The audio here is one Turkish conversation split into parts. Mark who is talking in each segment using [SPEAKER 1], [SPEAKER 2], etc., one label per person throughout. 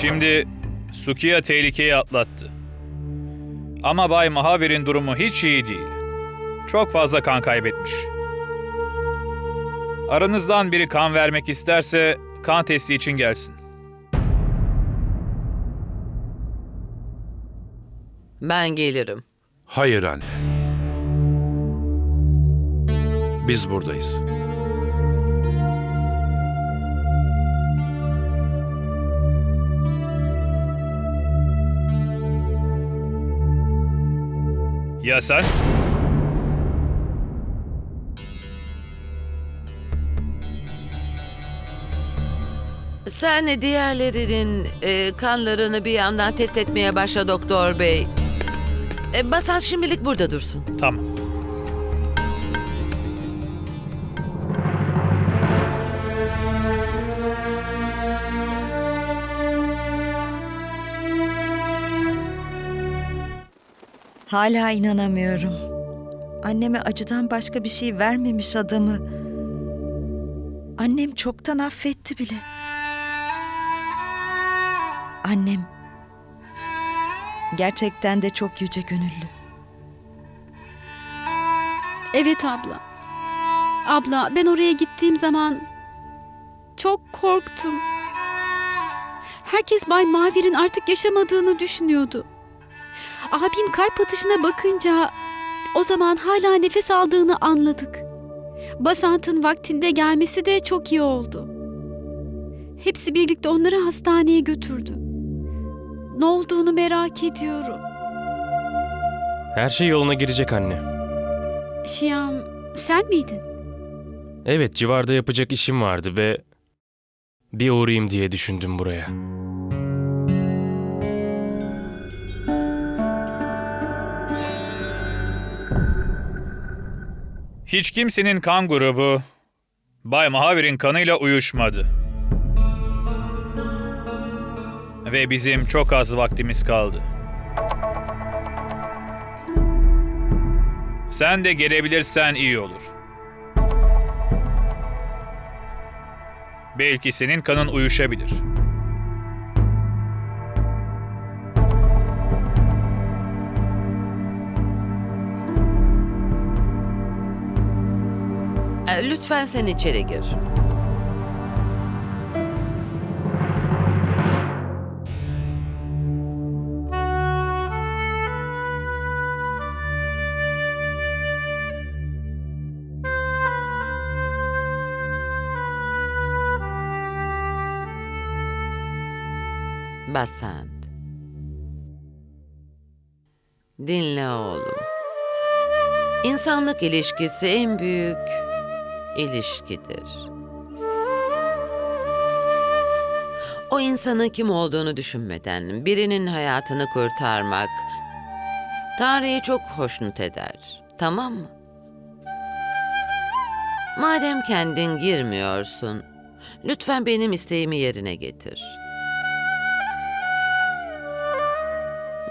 [SPEAKER 1] Şimdi Sukiya tehlikeyi atlattı. Ama Bay Mahavir'in durumu hiç iyi değil. Çok fazla kan kaybetmiş. Aranızdan biri kan vermek isterse kan testi için gelsin.
[SPEAKER 2] Ben gelirim.
[SPEAKER 3] Hayır anne. Biz buradayız.
[SPEAKER 1] Ya sen?
[SPEAKER 2] Sen diğerlerinin e, kanlarını bir yandan test etmeye başla doktor bey. E, Basan şimdilik burada dursun.
[SPEAKER 1] Tamam.
[SPEAKER 4] Hala inanamıyorum. Anneme acıdan başka bir şey vermemiş adamı. Annem çoktan affetti bile. Annem gerçekten de çok yüce gönüllü.
[SPEAKER 5] Evet abla. Abla ben oraya gittiğim zaman çok korktum. Herkes Bay Mavir'in artık yaşamadığını düşünüyordu. Abim kalp atışına bakınca o zaman hala nefes aldığını anladık. Basant'ın vaktinde gelmesi de çok iyi oldu. Hepsi birlikte onları hastaneye götürdü. Ne olduğunu merak ediyorum.
[SPEAKER 6] Her şey yoluna girecek anne.
[SPEAKER 5] Şiyam sen miydin?
[SPEAKER 6] Evet, civarda yapacak işim vardı ve bir uğrayayım diye düşündüm buraya.
[SPEAKER 1] Hiç kimsenin kan grubu Bay Mahavir'in kanıyla uyuşmadı. Ve bizim çok az vaktimiz kaldı. Sen de gelebilirsen iyi olur. Belki senin kanın uyuşabilir.
[SPEAKER 2] E, Lütfen sen içeri gir. Basant. Dinle oğlum. İnsanlık ilişkisi en büyük ilişkidir. O insanın kim olduğunu düşünmeden birinin hayatını kurtarmak Tanrı'yı çok hoşnut eder. Tamam mı? Madem kendin girmiyorsun, lütfen benim isteğimi yerine getir.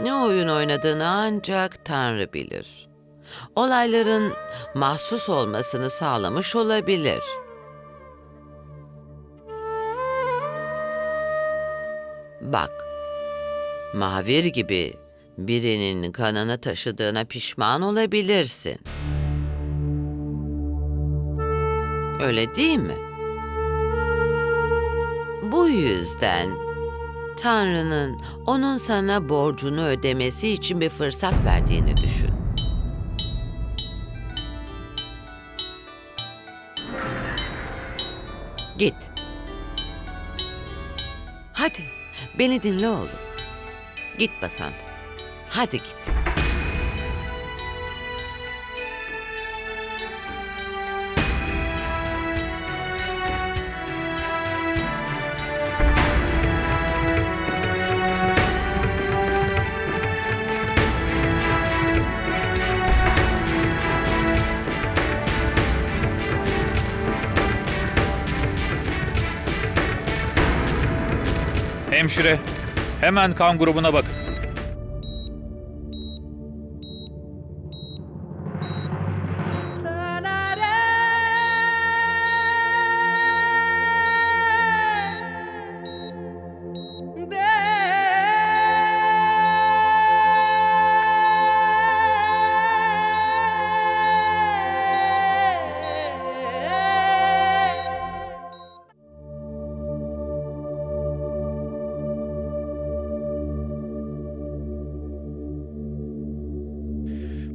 [SPEAKER 2] Ne oyun oynadığını ancak Tanrı bilir olayların mahsus olmasını sağlamış olabilir. Bak, Mavir gibi birinin kanını taşıdığına pişman olabilirsin. Öyle değil mi? Bu yüzden Tanrı'nın onun sana borcunu ödemesi için bir fırsat verdiğini düşün. Git. Hadi beni dinle oğlum. Git Basan. Hadi git.
[SPEAKER 1] Hemşire, hemen kan grubuna bakın.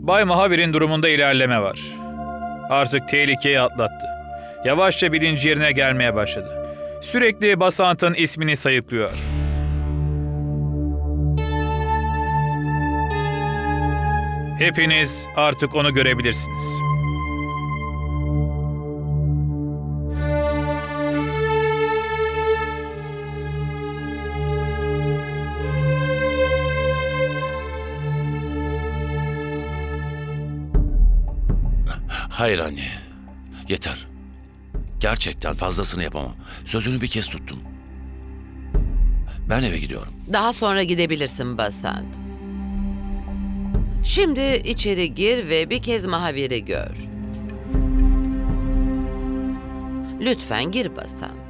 [SPEAKER 1] Bay Mahavir'in durumunda ilerleme var. Artık tehlikeyi atlattı. Yavaşça bilinci yerine gelmeye başladı. Sürekli Basant'ın ismini sayıklıyor. Hepiniz artık onu görebilirsiniz.
[SPEAKER 7] Hayır anne. Yeter. Gerçekten fazlasını yapamam. Sözünü bir kez tuttum. Ben eve gidiyorum.
[SPEAKER 2] Daha sonra gidebilirsin Basant. Şimdi içeri gir ve bir kez Mahavir'i gör. Lütfen gir Basant.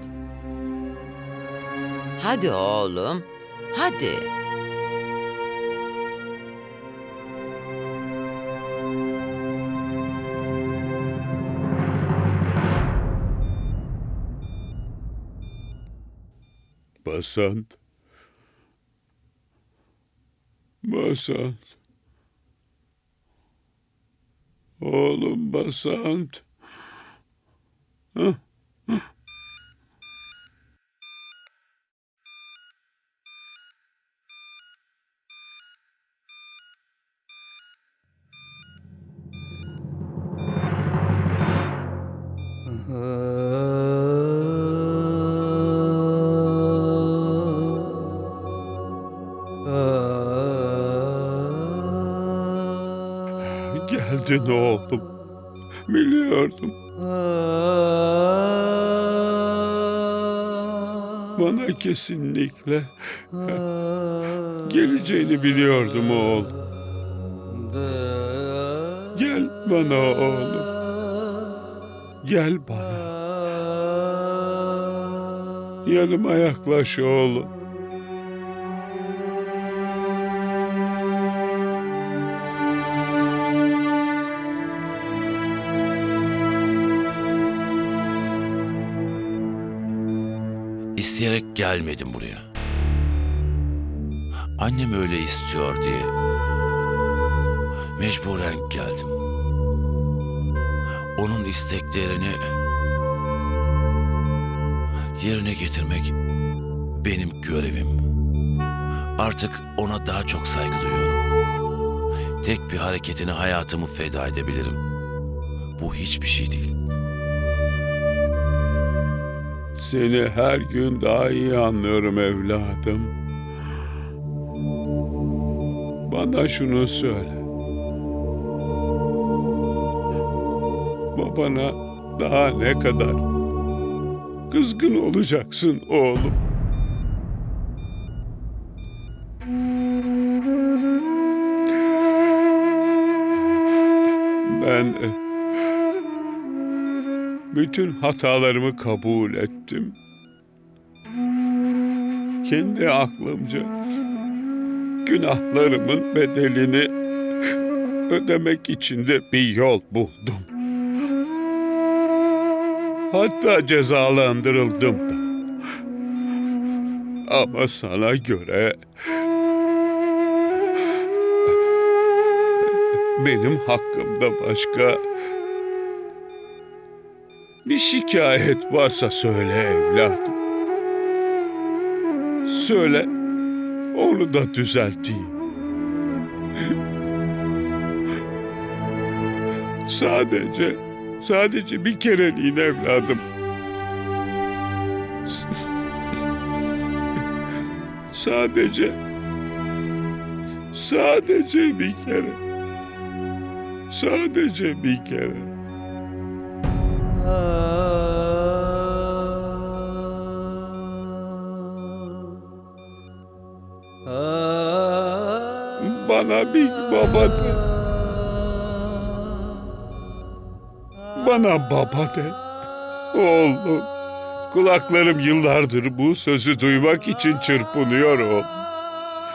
[SPEAKER 2] Hadi oğlum, hadi.
[SPEAKER 8] Basant. Basant. Oğlum Basant. Geldin oğlum. Biliyordum. Bana kesinlikle geleceğini biliyordum oğlum. Gel bana oğlum. Gel bana. Yanıma yaklaş oğlum.
[SPEAKER 7] İsteyerek gelmedim buraya. Annem öyle istiyor diye mecburen geldim. Onun isteklerini yerine getirmek benim görevim. Artık ona daha çok saygı duyuyorum. Tek bir hareketine hayatımı feda edebilirim. Bu hiçbir şey değil.
[SPEAKER 8] Seni her gün daha iyi anlıyorum evladım. Bana şunu söyle. Babana daha ne kadar kızgın olacaksın oğlum? Ben bütün hatalarımı kabul ettim. Kendi aklımca günahlarımın bedelini ödemek için de bir yol buldum. Hatta cezalandırıldım da. Ama sana göre benim hakkımda başka bir şikayet varsa söyle evladım. Söyle, onu da düzelteyim. sadece, sadece bir kereliğine evladım. Sadece, sadece bir kere. Sadece bir kere. Bana bir baba de. Bana baba de. Oğlum. Kulaklarım yıllardır bu sözü duymak için çırpınıyor oğlum.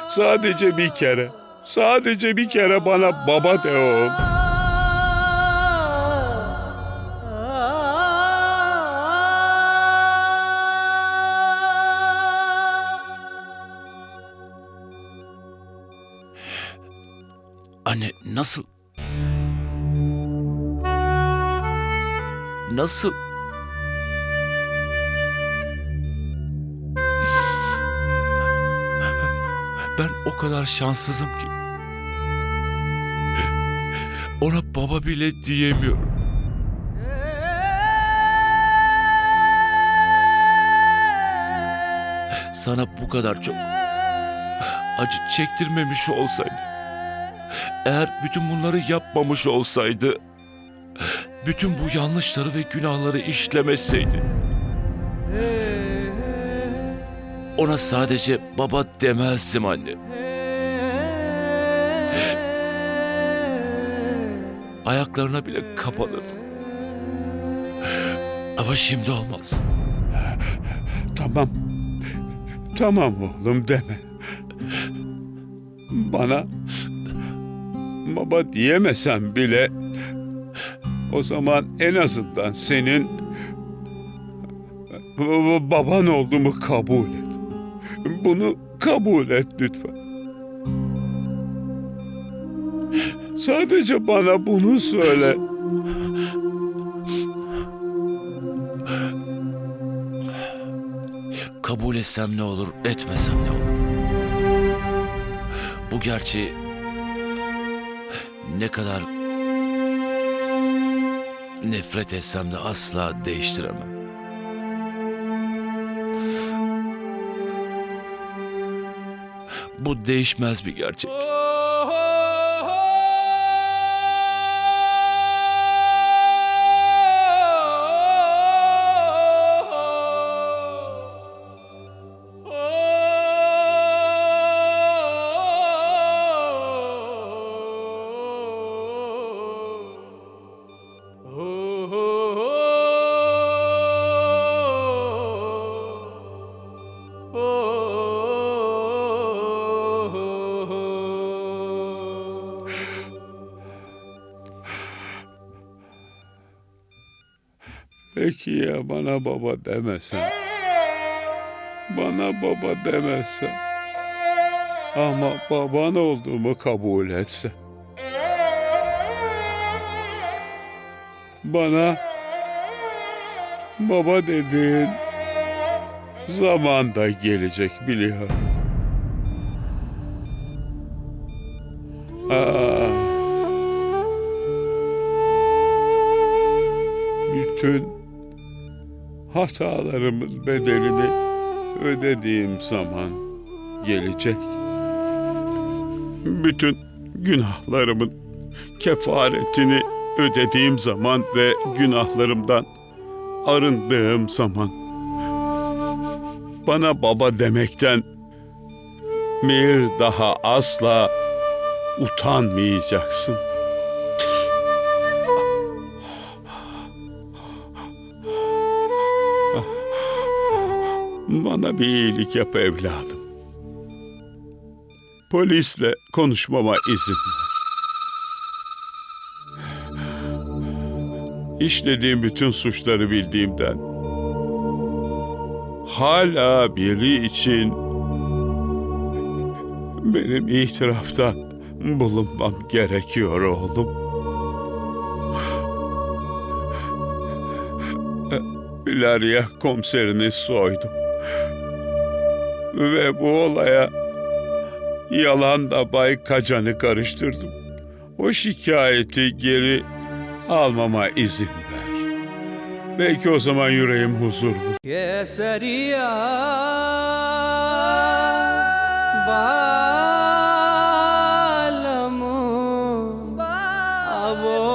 [SPEAKER 8] Sadece bir kere. Sadece bir kere bana baba de oğlum.
[SPEAKER 7] Nasıl? Nasıl? Ben o kadar şanssızım ki. Ona baba bile diyemiyorum. Sana bu kadar çok acı çektirmemiş olsaydı. Eğer bütün bunları yapmamış olsaydı, bütün bu yanlışları ve günahları işlemeseydi, ona sadece baba demezdim anne. Ayaklarına bile kapanırdım. Ama şimdi olmaz.
[SPEAKER 8] Tamam. Tamam oğlum deme. Bana baba diyemesem bile o zaman en azından senin baban olduğumu kabul et. Bunu kabul et lütfen. Sadece bana bunu söyle.
[SPEAKER 7] Kabul etsem ne olur, etmesem ne olur? Bu gerçeği ne kadar nefret etsem de asla değiştiremem. Bu değişmez bir gerçek.
[SPEAKER 8] Peki ya bana baba demesen? Bana baba demezsen? Ama baban olduğumu kabul etsen? Bana baba dediğin zaman da gelecek biliyorum. Aa, bütün hatalarımın bedelini ödediğim zaman gelecek. Bütün günahlarımın kefaretini ödediğim zaman ve günahlarımdan arındığım zaman bana baba demekten bir daha asla utanmayacaksın. Bana bir iyilik yap evladım. Polisle konuşmama izin ver. İşlediğim bütün suçları bildiğimden hala biri için benim itirafta bulunmam gerekiyor oğlum. Bilarya komiserini soydum. Ve bu olaya yalanla Bay Kacan'ı karıştırdım. O şikayeti geri almama izin ver. Belki o zaman yüreğim huzur bulur.
[SPEAKER 9] Keseriya Bay